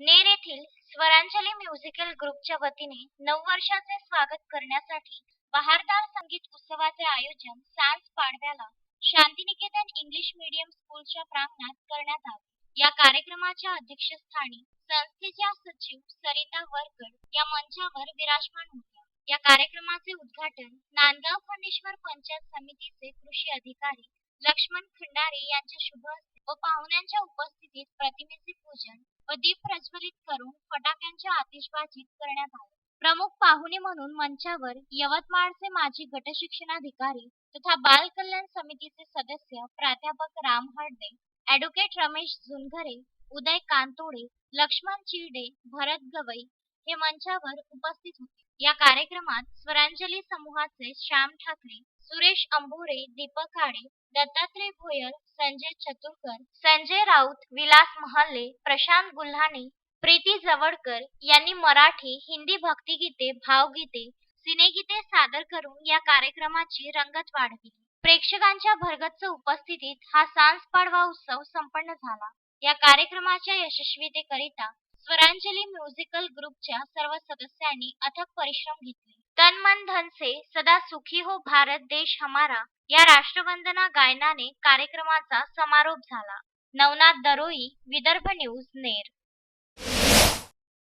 नेर येथील स्वरांजली म्युझिकल ग्रुपच्या वतीने नऊ वर्षाचे स्वागत करण्यासाठी बहारदार संगीत उत्सवाचे आयोजन सांज पाडव्याला शांतिनिकेतन इंग्लिश मीडियम स्कूलच्या प्रांगणात करण्यात आले. या कार्यक्रमाच्या अध्यक्षस्थानी संस्थेच्या सचिव सरिता वरकड या मंचावर विराजमान होत्या. या कार्यक्रमाचे उद्घाटन नांदगाव खंडेश्वर पंचायत समितीचे कृषी अधिकारी लक्ष्मण खंडारे यांच्या शुभ हस्ते व पाहुण्यांच्या उपस्थितीत प्रतिमेचे पूजन व दीप प्रज्वलित करून फटाक्यांच्या आतिषबाजीत करण्यात आले. प्रमुख पाहुणे म्हणून मंचावर यवतमाळचे माजी गटशिक्षणाधिकारी तथा बाल कल्याण समितीचे सदस्य प्राध्यापक राम हडदे ऍडव्होकेट रमेश झुनघरे उदय कांतोडे लक्ष्मण चिरडे भरत गवई हे मंचावर उपस्थित होते. या कार्यक्रमात स्वरांजली समूहाचे श्याम ठाकरे सुरेश अंभोरे दीपक काळे दत्तात्रय भोयर संजय चतुरकर संजय राऊत विलास महाले प्रशांत गुल्हाणे प्रीती जवळकर यांनी मराठी हिंदी भक्तिगीते भावगीते सिनेगीते सादर करून या कार्यक्रमाची रंगत वाढविली. प्रेक्षकांच्या भरगच्च उपस्थितीत हा सांस पाडवा उत्सव संपन्न झाला. या कार्यक्रमाच्या यशस्वीतेकरिता स्वरांजली म्युझिकल ग्रुपच्या सर्व सदस्यांनी अथक परिश्रम घेतले. तन मन धन से सदा सुखी हो भारत देश हमारा या राष्ट्रवंदना गायनाने कार्यक्रमाचा समारोप झाला. नवनाथ दरोई विदर्भ न्यूज नेर.